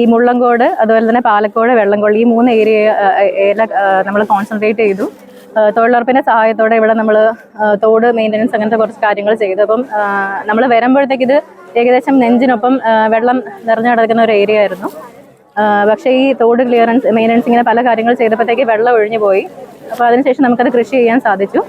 ഈ മുള്ളങ്കോട് അതുപോലെ തന്നെ പാലക്കോട് വെള്ളംകൊള്ളി ഈ മൂന്ന് ഏരിയ നമ്മൾ കോൺസെൻട്രേറ്റ് ചെയ്തു. തൊഴിലുറപ്പിന്റെ തൊഴിലുറപ്പിന്റെ സഹായത്തോടെ ഇവിടെ നമ്മൾ തോട് മെയിന്റനൻസ് അങ്ങനത്തെ കുറച്ച് കാര്യങ്ങൾ ചെയ്തു. അപ്പം നമ്മൾ വരുമ്പോഴത്തേക്ക് ഇത് ഏകദേശം നെഞ്ചിനൊപ്പം വെള്ളം നിറഞ്ഞു കിടക്കുന്ന ഒരു ഏരിയ ആയിരുന്നു. പക്ഷേ ഈ തോട് ക്ലിയറൻസ് മെയിന്റനൻസ് ഇങ്ങനെ പല കാര്യങ്ങൾ ചെയ്തപ്പോഴത്തേക്ക് വെള്ളം ഒഴിഞ്ഞു പോയി. അപ്പോൾ അതിനുശേഷം നമുക്കത് കൃഷി ചെയ്യാൻ സാധിച്ചു.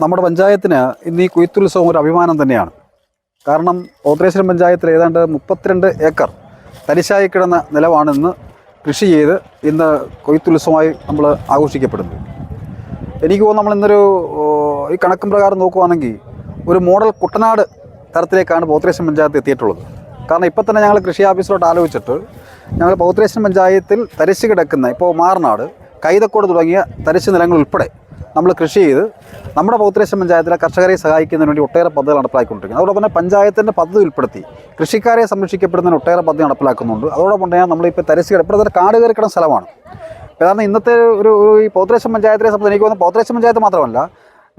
നമ്മുടെ പഞ്ചായത്തിന് ഇന്ന് ഈ കുയത്തുത്സവം ഒരു അഭിമാനം തന്നെയാണ്. കാരണം ഓത്രേശ്വരം പഞ്ചായത്തിൽ ഏതാണ്ട് മുപ്പത്തിരണ്ട് ഏക്കർ തരിശായി കിടന്ന നിലമാണ് ഇന്ന് കൃഷി ചെയ്ത് ഇന്ന് കൊയ്ത്തുത്സവമായി നമ്മൾ ആഘോഷിക്കപ്പെടുന്നത്. എനിക്ക് തോന്നുന്നു നമ്മൾ ഇന്നൊരു ഈ കണക്കും പ്രകാരം നോക്കുവാണെങ്കിൽ ഒരു മോഡൽ കുട്ടനാട് തരത്തിലേക്കാണ് പൗത്രേശ്വരം പഞ്ചായത്ത് എത്തിയിട്ടുള്ളത്. കാരണം ഇപ്പം തന്നെ ഞങ്ങൾ കൃഷി ഓഫീസിലോട്ട് ആലോചിച്ചിട്ട് ഞങ്ങൾ പൗത്രേശ്വരം പഞ്ചായത്തിൽ തരിശ് കിടക്കുന്ന ഇപ്പോൾ മാറനാട് കൈതക്കോട് തുടങ്ങിയ തരിശ് നിലങ്ങൾ ഉൾപ്പെടെ നമ്മൾ കൃഷി ചെയ്ത് നമ്മുടെ പൗത്രേശ്വരം പഞ്ചായത്തിലെ കർഷകരെ സഹായിക്കുന്നതിന് വേണ്ടി ഒട്ടേറെ പദ്ധതികൾ നടപ്പിലാക്കിക്കൊണ്ടിരിക്കുന്നത് അതോടൊപ്പം തന്നെ പഞ്ചായത്തിന്റെ പദ്ധതി ഉൾപ്പെടുത്തി കൃഷിക്കാരെ സംരക്ഷിക്കപ്പെടുന്നതിന് ഒട്ടേറെ പദ്ധതി നടപ്പിലാക്കുന്നുണ്ട്. അതോടൊപ്പം തന്നെ നമ്മളിപ്പോൾ തരിശ് ഇപ്പോൾ തന്നെ കാട് കയറി കിടന്ന സ്ഥലമാണ്. കാരണം ഇന്നത്തെ ഒരു ഈ പൗത്രേശ്വരം പഞ്ചായത്തിനെ സംബന്ധിച്ച് എനിക്ക് തോന്നുന്നു പൗത്രേശ്വരം പഞ്ചായത്ത് മാത്രമല്ല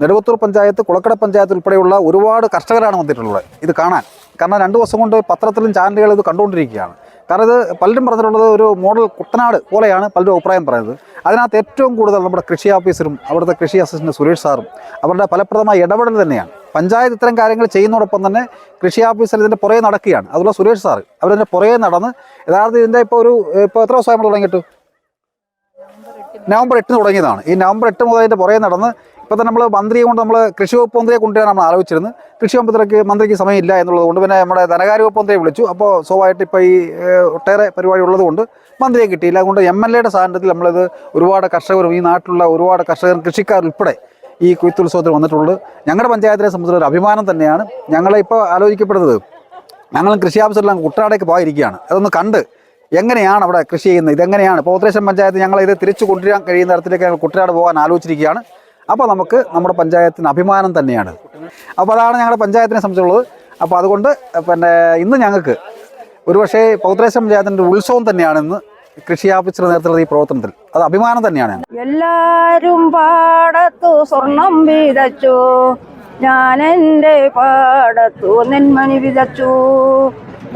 നെടുവത്തൂർ പഞ്ചായത്ത് കുളക്കട പഞ്ചായത്ത് ഉൾപ്പെടെയുള്ള ഒരുപാട് കർഷകരാണ് വന്നിട്ടുള്ളത്. ഇത് കാണാൻ. കാരണം രണ്ട് ദിവസം കൊണ്ട് പത്രത്തിലും ചാനലുകളും ഇത് കണ്ടുകൊണ്ടിരിക്കുകയാണ്. കാരണം ഇത് പലരും പറഞ്ഞിട്ടുള്ളത് ഒരു മോഡൽ കുട്ടനാട് പോലെയാണ് പലരും അഭിപ്രായം പറയുന്നത്. അതിനകത്ത് ഏറ്റവും കൂടുതൽ നമ്മുടെ കൃഷി ഓഫീസറും അവിടുത്തെ കൃഷി അസിസ്റ്റന്റ് സുരേഷ് സാറും അവരുടെ ഫലപ്രദമായ ഇടപെടൽ തന്നെയാണ്. പഞ്ചായത്ത് ഇത്തരം കാര്യങ്ങൾ ചെയ്യുന്നതോടൊപ്പം തന്നെ കൃഷി ഓഫീസർ ഇതിന്റെ പുറകെ നടക്കുകയാണ്. അതുപോലെ സുരേഷ് സാറ് അവരതിന്റെ പുറകെ നടന്ന് യഥാർത്ഥം ഇതിന്റെ ഇപ്പോൾ ഒരു ഇപ്പോൾ എത്ര ദിവസമായി നമ്മൾ തുടങ്ങിയിട്ട്? നവംബർ എട്ടിന് തുടങ്ങിയതാണ്. ഈ നവംബർ എട്ട് മുതൽ അതിന്റെ പുറകെ നടന്ന് ഇപ്പോൾ തന്നെ നമ്മൾ മന്ത്രിയെ കൊണ്ട് നമ്മൾ കൃഷി വകുപ്പ് മന്ത്രിയെ കൊണ്ടുവരാൻ നമ്മൾ ആലോചിച്ചിരുന്നു. കൃഷി മന്ത്രിക്ക് മന്ത്രിക്ക് സമയമില്ല എന്നുള്ളത് കൊണ്ട് പിന്നെ നമ്മുടെ ധനകാര്യ വകുപ്പ് മന്ത്രിയെ വിളിച്ചു. അപ്പോൾ സ്വാഭാവികമായിട്ട് ഇപ്പോൾ ഈ ഒട്ടേറെ പരിപാടി ഉള്ളതുകൊണ്ട് മന്ത്രിയെ കിട്ടിയില്ല. അതുകൊണ്ട് എം എൽ എയുടെ സാന്നിധ്യത്തിൽ നമ്മളിത് ഒരുപാട് കർഷകരും ഈ നാട്ടിലുള്ള ഒരുപാട് കർഷകർ കൃഷിക്കാർ ഉൾപ്പെടെ ഈ കൊയ്ത്തുത്സവത്തിൽ വന്നിട്ടുള്ളത്. ഞങ്ങളുടെ പഞ്ചായത്തിനെ സംബന്ധിച്ച് ഒരു അഭിമാനം തന്നെയാണ് ഞങ്ങളെ ഇപ്പോൾ ആലോചിക്കപ്പെടുന്നത്. ഞങ്ങളും കൃഷി ആവശ്യമെല്ലാം കുട്ടനാടേക്ക് പോയിരിക്കുകയാണ്. അതൊന്ന് കണ്ട് എങ്ങനെയാണ് അവിടെ കൃഷി ചെയ്യുന്നത്? ഇതെങ്ങനെയാണ്? ഇപ്പോൾ ഉത്തരേശ്വരം പഞ്ചായത്ത് ഞങ്ങൾ ഇത് തിരിച്ചു കൊണ്ടുവരാൻ കഴിയുന്ന തരത്തിലേക്ക് കുട്ടനാട് പോകാൻ ആലോചിച്ചിരിക്കുകയാണ്. അപ്പോൾ നമുക്ക് നമ്മുടെ പഞ്ചായത്തിന് അഭിമാനം തന്നെയാണ്. അപ്പോൾ അതാണ് ഞങ്ങളുടെ പഞ്ചായത്തിനെ സംബന്ധിച്ചുള്ളത്. അപ്പോൾ അതുകൊണ്ട് പിന്നെ ഇന്ന് ഞങ്ങൾക്ക് ഒരുപക്ഷേ പൗത്രേശ്വരം പഞ്ചായത്തിന്റെ ഉത്സവം തന്നെയാണ് ഇന്ന് കൃഷി ഓഫീസറുടെ നേതൃത്വത്തിലുള്ള ഈ പ്രവർത്തനത്തിൽ. അത് അഭിമാനം തന്നെയാണ് എല്ലാരും പാടത്തു സ്വർണം വിതച്ചു. ഞാൻ എന്റെ പാടത്തു നെന്മണി വിതച്ചു.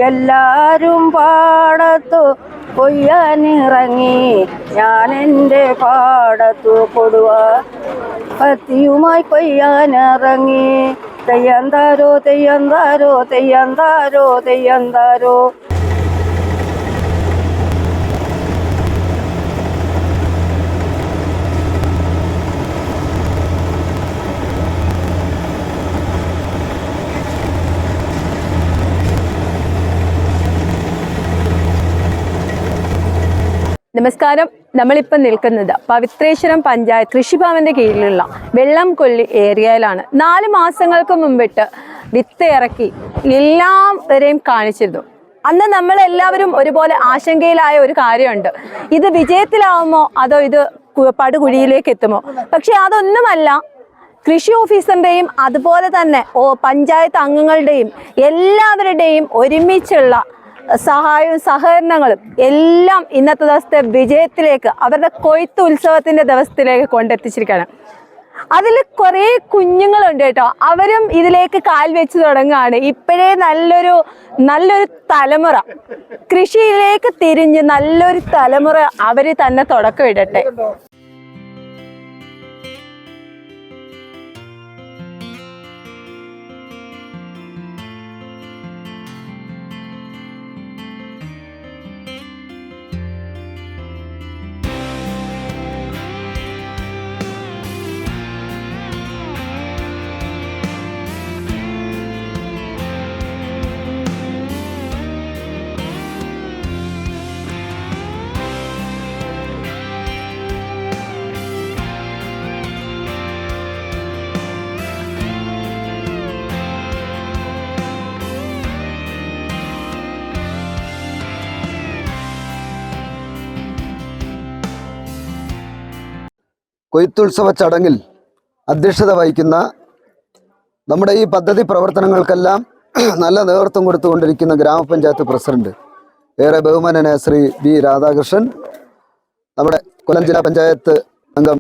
എല്ലാരും പാടത്തു കൊയ്യാനിറങ്ങി. ഞാൻ എന്റെ പാടത്തു കൊടുവ. കത്തിയുമായി കൊയ്യാനിറങ്ങി തെയ്യന്താരോ തെയ്യന്താരോ തെയ്യന്താരോ തെയ്യന്താരോ. നമസ്കാരം. നമ്മളിപ്പോൾ നിൽക്കുന്നത് പവിത്രേശ്വരം പഞ്ചായത്ത് കൃഷിഭവന്റെ കീഴിലുള്ള വെള്ളം കൊല്ലി ഏരിയയിലാണ്. നാല് മാസങ്ങൾക്ക് മുമ്പിട്ട് വിത്ത് ഇറക്കി എല്ലാവരെയും കാണിച്ചിരുന്നു. അന്ന് നമ്മളെല്ലാവരും ഒരുപോലെ ആശങ്കയിലായ ഒരു കാര്യമുണ്ട്. ഇത് വിജയത്തിലാവുമോ? അതോ ഇത് പടുകുഴിയിലേക്ക് എത്തുമോ? പക്ഷെ അതൊന്നുമല്ല. കൃഷി ഓഫീസറിന്റെയും അതുപോലെ തന്നെ പഞ്ചായത്ത് അംഗങ്ങളുടെയും എല്ലാവരുടെയും ഒരുമിച്ചുള്ള സഹായവും സഹകരണങ്ങളും എല്ലാം ഇന്നത്തെ ദിവസത്തെ വിജയത്തിലേക്ക് അവരുടെ കൊയ്ത്ത് ഉത്സവത്തിന്റെ ദിവസത്തിലേക്ക് കൊണ്ടെത്തിച്ചിരിക്കുകയാണ്. അതിൽ കുറേ കുഞ്ഞുങ്ങളുണ്ട് കേട്ടോ. അവരും ഇതിലേക്ക് കാൽ വെച്ച് തുടങ്ങുകയാണ്. ഇപ്പോഴേ നല്ലൊരു നല്ലൊരു തലമുറ. കൃഷിയിലേക്ക് തിരിഞ്ഞ് നല്ലൊരു തലമുറ അവർ തന്നെ തുടക്കം ഇടട്ടെ. കൊയ്ത്തുത്സവ ചടങ്ങിൽ അധ്യക്ഷത വഹിക്കുന്ന നമ്മുടെ ഈ പദ്ധതി പ്രവർത്തനങ്ങൾക്കെല്ലാം നല്ല നേതൃത്വം കൊടുത്തുകൊണ്ടിരിക്കുന്ന ഗ്രാമപഞ്ചായത്ത് പ്രസിഡന്റ് ഏറെ ബഹുമാനനായ ശ്രീ ബി രാധാകൃഷ്ണൻ നമ്മുടെ കൊല്ലം ജില്ലാ പഞ്ചായത്ത് അംഗം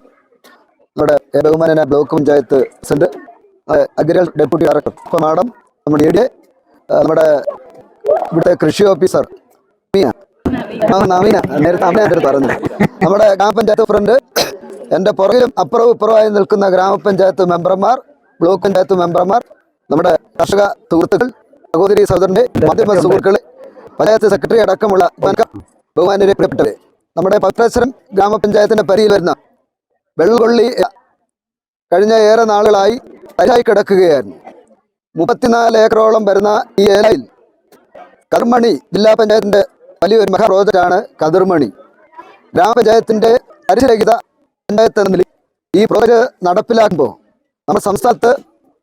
നമ്മുടെ ബഹുമാനനായ ബ്ലോക്ക് പഞ്ചായത്ത് പ്രസിഡന്റ് അഗ്രൽ ഡെപ്യൂട്ടി ഡയറക്ടർ മാഡം നമ്മുടെ എ നമ്മുടെ ഇവിടുത്തെ കൃഷി ഓഫീസർ നവീന. നേരത്തെ അമ്മ പറഞ്ഞു നമ്മുടെ ഗ്രാമപഞ്ചായത്ത് പ്രസിഡന്റ് എന്റെ പുറകിലും അപ്പുറവും ഇപ്പുറമായി നിൽക്കുന്ന ഗ്രാമപഞ്ചായത്ത് മെമ്പർമാർ ബ്ലോക്ക് പഞ്ചായത്ത് മെമ്പർമാർ നമ്മുടെ കർഷക സുഹൃത്തുക്കൾ സഹോദരി സഹോദരന്റെ മാധ്യമ സുഹൃത്തുക്കളെ പഞ്ചായത്ത് സെക്രട്ടറി അടക്കമുള്ള ബഹുമാനരെ പ്രിയപ്പെട്ടവരെ നമ്മുടെ പത്രേശ്വരം ഗ്രാമപഞ്ചായത്തിന്റെ പരിയിൽ വരുന്ന വെള്ളക്കൊള്ളി കഴിഞ്ഞ ഏറെ നാളുകളായി തയ്യായി കിടക്കുകയായിരുന്നു. മുപ്പത്തിനാല് ഏക്കറോളം വരുന്ന ഈ ഏലയിൽ കർമ്മണി ജില്ലാ പഞ്ചായത്തിന്റെ വലിയൊരു മെഗാ പ്രോജക്റ്റാണ് കതിർമണി. ഗ്രാമപഞ്ചായത്തിന്റെ പരിശരഹിത പഞ്ചായത്ത് എന്ന ഈ പ്രോജക്റ്റ് നടപ്പിലാക്കുമ്പോൾ നമ്മുടെ സംസ്ഥാനത്ത്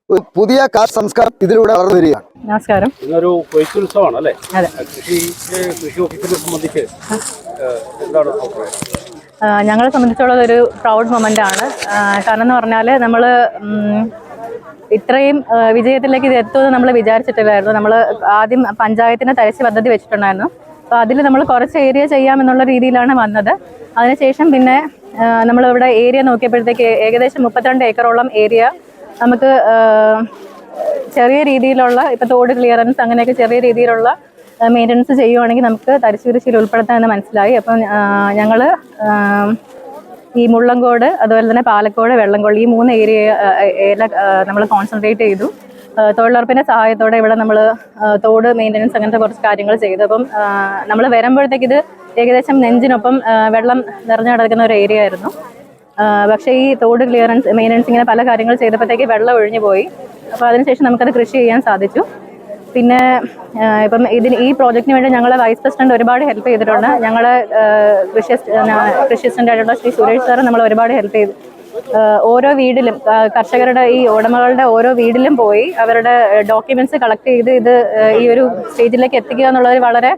ഒരു പുതിയ കാർഷിക സംസ്കാരം ഇതിലൂടെ വളർന്നു വരികയാണ്. നമസ്കാരം. ഇന്നൊരു കൊയ്ത്തുത്സവമാണ് അല്ലേ അതെ. കൃഷി കൃഷി ഓഫീസിനെ സംബന്ധിച്ച് എന്താണ് ഞങ്ങളെ സംബന്ധിച്ചുള്ളത് ഒരു പ്രൗഡ് മൊമെന്റ് ആണ്. കാരണം എന്ന് പറഞ്ഞാൽ നമ്മൾ ഇത്രയും വിജയത്തിലേക്ക് ഇത് എത്തുമെന്ന് നമ്മൾ വിചാരിച്ചിട്ടില്ലായിരുന്നു. നമ്മൾ ആദ്യം പഞ്ചായത്തിന് തരശ്ശി പദ്ധതി വെച്ചിട്ടുണ്ടായിരുന്നു. അപ്പോൾ അതിൽ നമ്മൾ കുറച്ച് ഏരിയ ചെയ്യാമെന്നുള്ള രീതിയിലാണ് വന്നത്. അതിനുശേഷം പിന്നെ നമ്മൾ ഇവിടെ ഏരിയ നോക്കിയപ്പോഴത്തേക്ക് ഏകദേശം മുപ്പത്തിരണ്ട് ഏക്കറോളം ഏരിയ നമുക്ക് ചെറിയ രീതിയിലുള്ള ഇപ്പോൾ തോട് ക്ലിയറൻസ് അങ്ങനെയൊക്കെ ചെറിയ രീതിയിലുള്ള മെയിന്റനൻസ് ചെയ്യുവാണെങ്കിൽ നമുക്ക് തരിശുകൃഷിയിൽ ഉൾപ്പെടുത്താമെന്ന് മനസ്സിലായി. അപ്പം ഞങ്ങൾ ഈ മുള്ളങ്കോട് അതുപോലെ തന്നെ പാലക്കോട് വെള്ളംകൊള്ളി ഈ മൂന്ന് ഏരിയ നമ്മൾ കോൺസെൻട്രേറ്റ് ചെയ്തു. ആ, തൊഴിലുറപ്പിന്റെ സഹായത്തോടെ ഇവിടെ നമ്മൾ തോട് മെയിന്റനൻസ് അങ്ങനത്തെ കുറച്ച് കാര്യങ്ങൾ ചെയ്തു. അപ്പം നമ്മൾ വരുമ്പോഴത്തേക്ക് ഇത് ഏകദേശം നെഞ്ചിനൊപ്പം വെള്ളം നിറഞ്ഞു കിടക്കുന്ന ഒരു ഏരിയ ആയിരുന്നു. പക്ഷേ ഈ തോട് ക്ലിയറൻസ് മെയിന്റനൻസ് ഇങ്ങനെ പല കാര്യങ്ങൾ ചെയ്തപ്പോഴത്തേക്ക് വെള്ളം ഒഴിഞ്ഞു പോയി. അപ്പോൾ അതിനുശേഷം നമുക്കത് കൃഷി ചെയ്യാൻ സാധിച്ചു. പിന്നെ ഇപ്പം ഇതിന് ഈ പ്രോജക്റ്റിന് വേണ്ടി ഞങ്ങളെ വൈസ് പ്രസിഡന്റ് ഒരുപാട് ഹെൽപ്പ് ചെയ്തിട്ടുണ്ട്. ഞങ്ങളെ കൃഷി കൃഷി അസിസ്റ്റന്റ് ആയിട്ടുള്ള ശ്രീ സുരേഷ് സാറ് നമ്മൾ ഒരുപാട് ഹെൽപ്പ് ചെയ്തു. ഓരോ വീടിലും കർഷകരുടെ ഈ ഉടമകളുടെ ഓരോ വീടിലും പോയി അവരുടെ ഡോക്യുമെന്റ്സ് കളക്ട് ചെയ്ത് ഇത് ഈ ഒരു സ്റ്റേജിലേക്ക് എത്തിക്കുക എന്നുള്ളത് വളരെ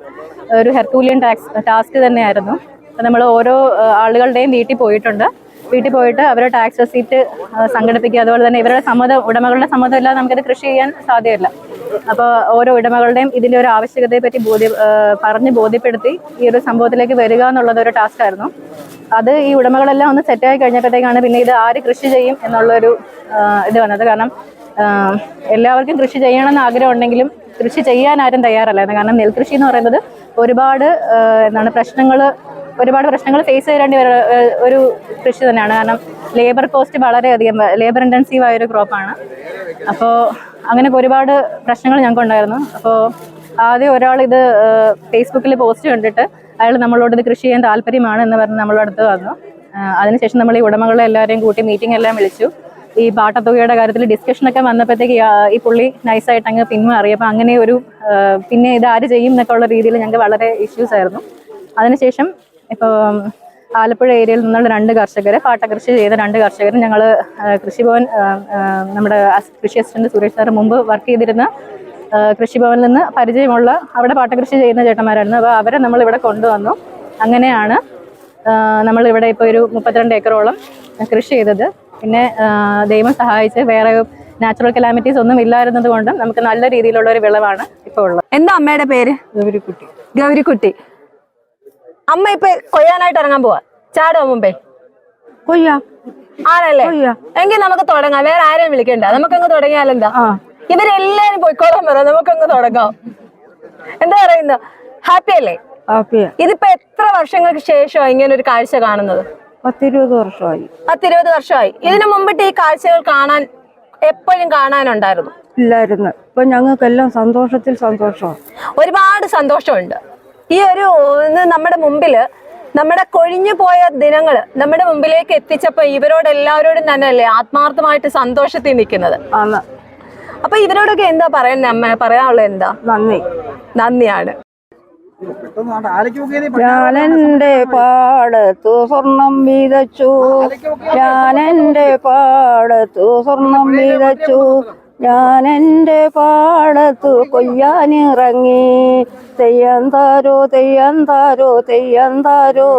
ഒരു ഹെർക്കൂലിയൻ ടാക്സ് ടാസ്ക് തന്നെയായിരുന്നു. അപ്പം നമ്മൾ ഓരോ ആളുകളുടെയും വീട്ടിൽ പോയിട്ടുണ്ട്. വീട്ടിൽ പോയിട്ട് അവരുടെ ടാക്സ് റെസീപ്റ്റ് സംഘടിപ്പിക്കുക അതുപോലെ തന്നെ ഇവരുടെ സമ്മതം ഉടമകളുടെ സമ്മതം ഇല്ലാതെ നമുക്കത് കൃഷി ചെയ്യാൻ സാധ്യമല്ല. അപ്പോൾ ഓരോ ഉടമകളുടെയും ഇതിന്റെ ഒരു ആവശ്യകതയെ പറ്റി ബോധ്യ പറഞ്ഞ് ബോധ്യപ്പെടുത്തി ഈ ഒരു സംഭവത്തിലേക്ക് വരിക എന്നുള്ളത് ഒരു ടാസ്ക് ആയിരുന്നു. അത് ഈ ഉടമകളെല്ലാം ഒന്ന് സെറ്റായി കഴിഞ്ഞപ്പോഴത്തേക്കാണ് പിന്നെ ഇത് ആര് കൃഷി ചെയ്യും എന്നുള്ളൊരു ഇത് വന്നത്. കാരണം എല്ലാവർക്കും കൃഷി ചെയ്യണമെന്ന് ആഗ്രഹം ഉണ്ടെങ്കിലും കൃഷി ചെയ്യാൻ ആരും തയ്യാറല്ലായിരുന്നു. കാരണം നെൽകൃഷി എന്ന് പറയുന്നത് ഒരുപാട് എന്താണ് പ്രശ്നങ്ങൾ ഒരുപാട് പ്രശ്നങ്ങൾ ഫേസ് ചെയ്യേണ്ടി ഒരു കൃഷി തന്നെയാണ്. കാരണം ലേബർ കോസ്റ്റ് വളരെയധികം ലേബർ ഇന്റൻസീവ് ആയൊരു ക്രോപ്പാണ് അപ്പോൾ അങ്ങനെ ഒരുപാട് പ്രശ്നങ്ങൾ ഞങ്ങൾക്ക് ഉണ്ടായിരുന്നു അപ്പോൾ ആദ്യം ഒരാൾ ഇത് ഫേസ്ബുക്കിൽ പോസ്റ്റ് കണ്ടിട്ട് അയാൾ നമ്മളോട് ഇത് കൃഷി ചെയ്യാൻ താല്പര്യമാണ് എന്ന് പറഞ്ഞ് നമ്മളോട് അടുത്ത് വന്നു. അതിനുശേഷം നമ്മൾ ഈ ഉടമകളെ എല്ലാവരെയും കൂട്ടി മീറ്റിംഗ് എല്ലാം വിളിച്ചു. ഈ പാട്ടത്തുകയുടെ കാര്യത്തിൽ ഡിസ്കഷനൊക്കെ വന്നപ്പോഴത്തേക്ക് ഈ, പുള്ളി നൈസായിട്ട് അങ്ങ് പിന്മാറി അപ്പം അങ്ങനെ ഒരു പിന്നെ ഇത് ആര് ചെയ്യും എന്നൊക്കെ ഉള്ള രീതിയിൽ ഞങ്ങൾക്ക് വളരെ ഇഷ്യൂസ് ആയിരുന്നു. അതിനുശേഷം ഇപ്പോൾ ആലപ്പുഴ ഏരിയയിൽ നിന്നുള്ള രണ്ട് കർഷകർ പാട്ട കൃഷി ചെയ്ത രണ്ട് കർഷകരും ഞങ്ങൾ കൃഷിഭവൻ നമ്മുടെ കൃഷി അസിസ്റ്റന്റ് സുരേഷ് സാർ മുമ്പ് വർക്ക് ചെയ്തിരുന്ന കൃഷിഭവനിൽ നിന്ന് പരിചയമുള്ള അവിടെ പാട്ടകൃഷി ചെയ്യുന്ന ചേട്ടന്മാരായിരുന്നു. അപ്പോൾ അവരെ നമ്മൾ ഇവിടെ കൊണ്ടുവന്നു. അങ്ങനെയാണ് നമ്മൾ നമ്മളിവിടെ ഇപ്പോൾ ഒരു മുപ്പത്തിരണ്ട് ഏക്കറോളം കൃഷി ചെയ്തത്. പിന്നെ ദൈവം സഹായിച്ച് വേറെ നാച്ചുറൽ കലാമിറ്റീസ് ഒന്നും ഇല്ലായിരുന്നത് കൊണ്ടും നമുക്ക് നല്ല രീതിയിലുള്ള ഒരു വിളവാണ് ഇപ്പോൾ ഉള്ളത്. എന്താ അമ്മയുടെ പേര്? ഗൗരിക്കുട്ടി. ഗൗരിക്കുട്ടി. അമ്മ ഇപ്പൊ കൊയ്യാനായിട്ട് ഇറങ്ങാൻ പോവാ? ചാടോ മുമ്പേ? കൊയ്യാ. ആണല്ലേ? കൊയ്യാം. എങ്കിൽ നമുക്ക് തുടങ്ങാം. വേറെ ആരെയും വിളിക്കണ്ട. നമുക്കങ്ങ് തുടങ്ങിയാലെന്താ? ആ. ഇവരെല്ലാരും പോയിക്കോളാൻ പറ നമുക്കങ്ങ് തുടങ്ങാം. എന്താ പറയുന്ന? ഹാപ്പി അല്ലേ? ഇതിപ്പോ എത്ര വർഷങ്ങൾക്ക് ശേഷം ഇങ്ങനെ ഒരു കാഴ്ച കാണുന്നത്? പത്തിരുപത് വർഷമായി. പത്തിരുപത് വർഷമായി. ഇതിനു മുമ്പിട്ട് ഈ കാഴ്ചകൾ കാണാൻ എപ്പോഴും കാണാനുണ്ടായിരുന്നു? ഇല്ലായിരുന്നു. ഇപ്പൊ ഞങ്ങൾക്കെല്ലാം സന്തോഷത്തിൽ സന്തോഷമാണ്. ഒരുപാട് സന്തോഷമുണ്ട്. ഈ ഒരു നമ്മുടെ മുമ്പിൽ നമ്മുടെ കൊഴിഞ്ഞു പോയ ദിനങ്ങൾ നമ്മുടെ മുമ്പിലേക്ക് എത്തിച്ചപ്പോ ഇവരോട് എല്ലാവരോടും തന്നെ അല്ലേ ആത്മാർത്ഥമായിട്ട് സന്തോഷത്തിൽ നിൽക്കുന്നത്? അപ്പൊ ഇവരോടൊക്കെ എന്താ പറയുന്നത് അമ്മ? പറയാനുള്ളത് എന്താ? നന്ദി. നന്ദിയാണ്. ഞാനെന്റെ പാടത്തു സ്വർണം വീതച്ചു. ഞാനെന്റെ പാടത്തു സ്വർണം വീതച്ചു. ഞാനെന്റെ പാടത്തു കൊയ്യാനിറങ്ങി. തെയ്യം താരോ തെയ്യം താരോ തെയ്യം താരോ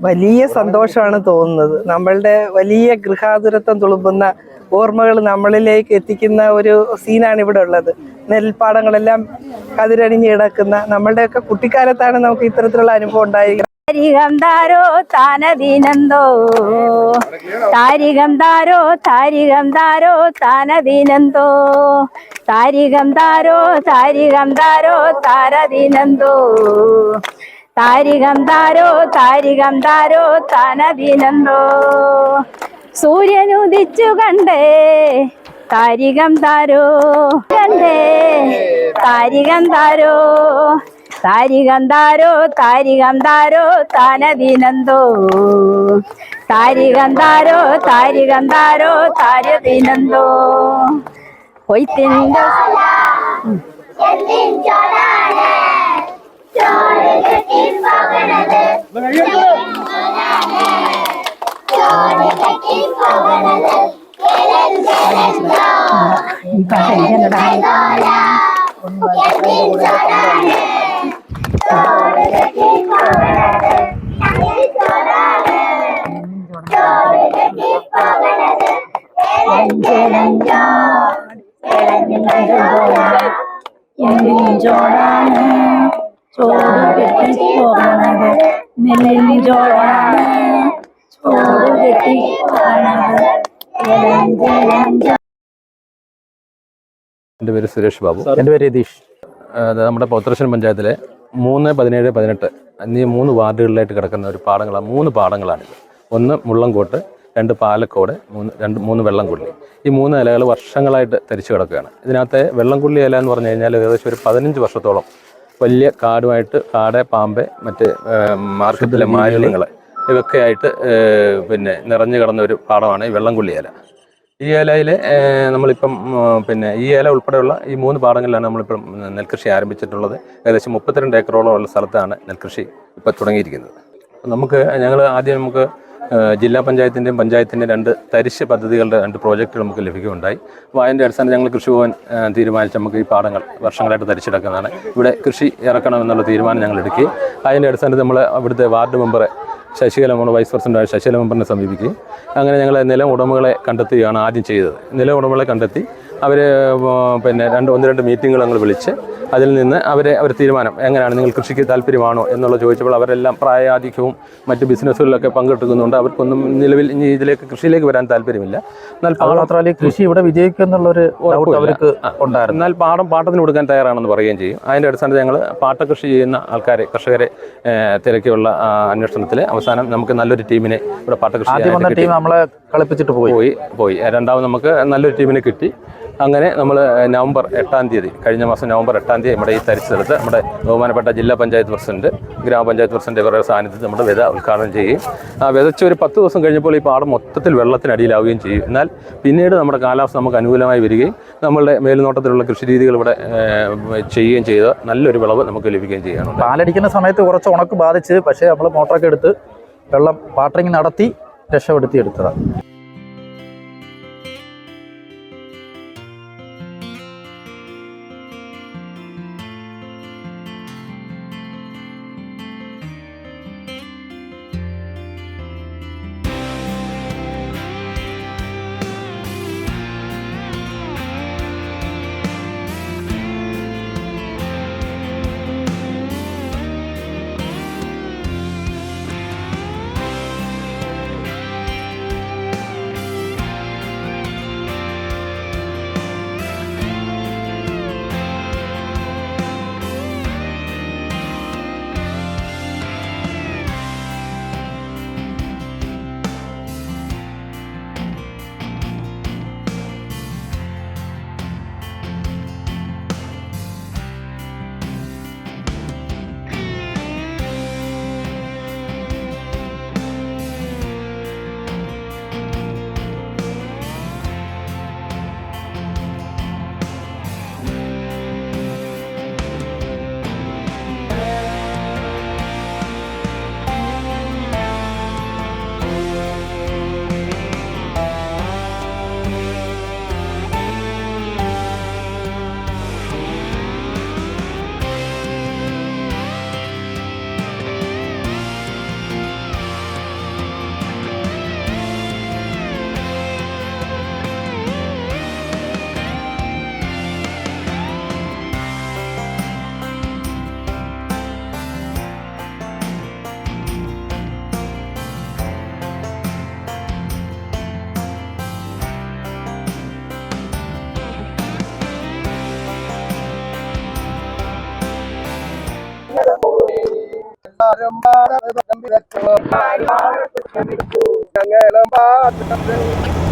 വലിയ സന്തോഷമാണ് തോന്നുന്നത്. നമ്മളുടെ വലിയ ഗൃഹാതുരത്വം തുളുമ്പുന്ന ഓർമ്മകൾ നമ്മളിലേക്ക് എത്തിക്കുന്ന ഒരു സീനാണ് ഇവിടെ ഉള്ളത്. നെൽപ്പാടങ്ങളെല്ലാം കതിരണിഞ്ഞ് കിടക്കുന്ന നമ്മളുടെയൊക്കെ കുട്ടിക്കാലത്താണ് നമുക്ക് ഇത്തരത്തിലുള്ള അനുഭവം ഉണ്ടായിരിക്കുന്നത്. താരികം താരോ താനദീനന്തോ താരികം താരോ താരികം താരോ താനദീനന്തോ താരികം താരോ താരികം താരോ താരദീനന്തോ താരികം താരോ താരികം താരോ താനദീനന്തോ സൂര്യനുദിച്ചു കണ്ടേ താരികം താരോ കണ്ടേ താരികം താരോ താരികം താരോ താരികം താരോ താനദിനന്തോ താരികം താരോ താരികം താരോ താരദിനന്തോ. കൊയ്ത്തിന്റെ ചോറ് കിട്ടി പോകണത്. നെല്ലിന് ചോടാണ് ചോറ് കെട്ടി പോകണത് എന്റെ പേര് സുരേഷ് ബാബു. എന്റെ പേര് രതീഷ്. നമ്മുടെ പൗത്രശ്ശൻ പഞ്ചായത്തിലെ മൂന്ന് പതിനേഴ് പതിനെട്ട് എന്നീ മൂന്ന് വാർഡുകളിലായിട്ട് കിടക്കുന്ന ഒരു പാടങ്ങളാണ് മൂന്ന് പാടങ്ങളാണിത് ഒന്ന് മുള്ളംകോട്ട് രണ്ട് പാലക്കോട് മൂന്ന് രണ്ട് മൂന്ന് വെള്ളംകുള്ളി. ഈ മൂന്ന് ഇലകൾ വർഷങ്ങളായിട്ട് തരിച്ചു കിടക്കുകയാണ്. ഇതിനകത്തെ വെള്ളംകുള്ളി ഇല എന്ന് പറഞ്ഞു കഴിഞ്ഞാൽ ഏകദേശം ഒരു പതിനഞ്ച് വർഷത്തോളം വലിയ കാടുമായിട്ട് കാട് പാമ്പ് മറ്റ് മാർക്കറ്റിലെ മാലിന്യങ്ങൾ ഇതൊക്കെയായിട്ട് പിന്നെ നിറഞ്ഞു കിടന്ന ഒരു പാടമാണ് ഈ വെള്ളംകുള്ളി ഇല. ഈ ഇലയിൽ നമ്മളിപ്പം പിന്നെ ഈ ഏല ഉൾപ്പെടെയുള്ള ഈ മൂന്ന് പാടങ്ങളിലാണ് നമ്മളിപ്പം നെൽകൃഷി ആരംഭിച്ചിട്ടുള്ളത്. ഏകദേശം മുപ്പത്തിരണ്ട് ഏക്കറോളം ഉള്ള സ്ഥലത്താണ് നെൽകൃഷി ഇപ്പം തുടങ്ങിയിരിക്കുന്നത്. നമുക്ക് ഞങ്ങൾ ആദ്യം നമുക്ക് ജില്ലാ പഞ്ചായത്തിന്റെയും പഞ്ചായത്തിന്റെയും രണ്ട് തരിശ് പദ്ധതികളുടെ രണ്ട് പ്രോജക്റ്റുകൾ നമുക്ക് ലഭിക്കുകയുണ്ടായി. അപ്പോൾ അതിന്റെ അടിസ്ഥാനത്തിൽ ഞങ്ങൾ കൃഷിഭവൻ തീരുമാനിച്ച് നമുക്ക് ഈ പാടങ്ങൾ വർഷങ്ങളായിട്ട് തരിച്ചെടുക്കുന്നതാണ് ഇവിടെ കൃഷി ഇറക്കണമെന്നുള്ള തീരുമാനം ഞങ്ങൾ എടുക്കുകയും അതിന്റെ അടിസ്ഥാനത്തിൽ നമ്മൾ അവിടുത്തെ വാർഡ് മെമ്പറെ ശശികല നമ്മുടെ വൈസ് പ്രസിഡന്റായ ശശികല മെമ്പറിനെ സമീപിക്കുകയും അങ്ങനെ ഞങ്ങൾ നില ഉടമകളെ കണ്ടെത്തുകയാണ് ആദ്യം ചെയ്തത്. നില ഉടമകളെ കണ്ടെത്തി അവർ പിന്നെ രണ്ട് ഒന്ന് രണ്ട് മീറ്റിങ്ങുകൾ ഞങ്ങൾ വിളിച്ച് അതിൽ നിന്ന് അവരെ അവർ തീരുമാനം എങ്ങനെയാണ് നിങ്ങൾ കൃഷിക്ക് താല്പര്യമാണോ എന്നുള്ള ചോദിച്ചപ്പോൾ അവരെല്ലാം പ്രായാധിക്യവും മറ്റ് ബിസിനസ്സുകളിലൊക്കെ പങ്കെടുക്കുന്നുണ്ട്. അവർക്കൊന്നും നിലവിൽ ഇനി ഇതിലേക്ക് കൃഷിയിലേക്ക് വരാൻ താല്പര്യമില്ല. എന്നാൽ മാത്രമല്ല കൃഷി ഇവിടെ വിജയിക്കും എന്നുള്ളൊരു അവർക്ക് ഉണ്ടായിരുന്നു. എന്നാൽ പാടം പാട്ടത്തിന് കൊടുക്കാൻ തയ്യാറാണെന്ന് പറയുകയും ചെയ്യും. അതിന്റെ അടിസ്ഥാനത്തിൽ ഞങ്ങൾ പാട്ടകൃഷി ചെയ്യുന്ന ആൾക്കാരെ കർഷകരെ തിരക്കിയുള്ള അന്വേഷണത്തിൽ അവസാനം നമുക്ക് നല്ലൊരു ടീമിനെ ഇവിടെ പാട്ടകൃഷി കൃഷി വന്ന ടീം നമ്മളെ കളിപ്പിച്ചിട്ട് പോയി. പോയി പോയി. രണ്ടാമത് നമുക്ക് നല്ലൊരു ടീമിനെ കിട്ടി. അങ്ങനെ നമ്മൾ നവംബർ എട്ടാം തീയതി കഴിഞ്ഞ മാസം നവംബർ എട്ടാം തീയതി നമ്മുടെ ഈ തരിച്ചെടുത്ത് നമ്മുടെ ബഹുമാനപ്പെട്ട ജില്ലാ പഞ്ചായത്ത് പ്രസിഡന്റ് ഗ്രാമപഞ്ചായത്ത് പ്രസിഡന്റ് ഇവരുടെ സാന്നിധ്യത്തിൽ നമ്മുടെ വിത ഉദ്ഘാടനം ചെയ്യുകയും ആ വിതച്ച് ഒരു പത്ത് ദിവസം കഴിഞ്ഞപ്പോൾ ഈ പാടം മൊത്തത്തിൽ വെള്ളത്തിനടിയിലാവുകയും ചെയ്യും. എന്നാൽ പിന്നീട് നമ്മുടെ കാലാവസ്ഥ നമുക്ക് അനുകൂലമായി വരികയും നമ്മളുടെ മേൽനോട്ടത്തിലുള്ള കൃഷി രീതികൾ ഇവിടെ ചെയ്യുകയും ചെയ്ത് നല്ലൊരു വിളവ് നമുക്ക് ലഭിക്കുകയും ചെയ്യുകയാണ്. പാലടിക്കുന്ന സമയത്ത് കുറച്ച് ഉണക്ക് ബാധിച്ച് പക്ഷേ നമ്മൾ മോട്ടറൊക്കെ എടുത്ത് വെള്ളം വാട്ടറിങ് നടത്തി രക്ഷപ്പെടുത്തി എടുത്തതാണ് ആരും പാടം വിതച്ചു ഞങ്ങളും പാടം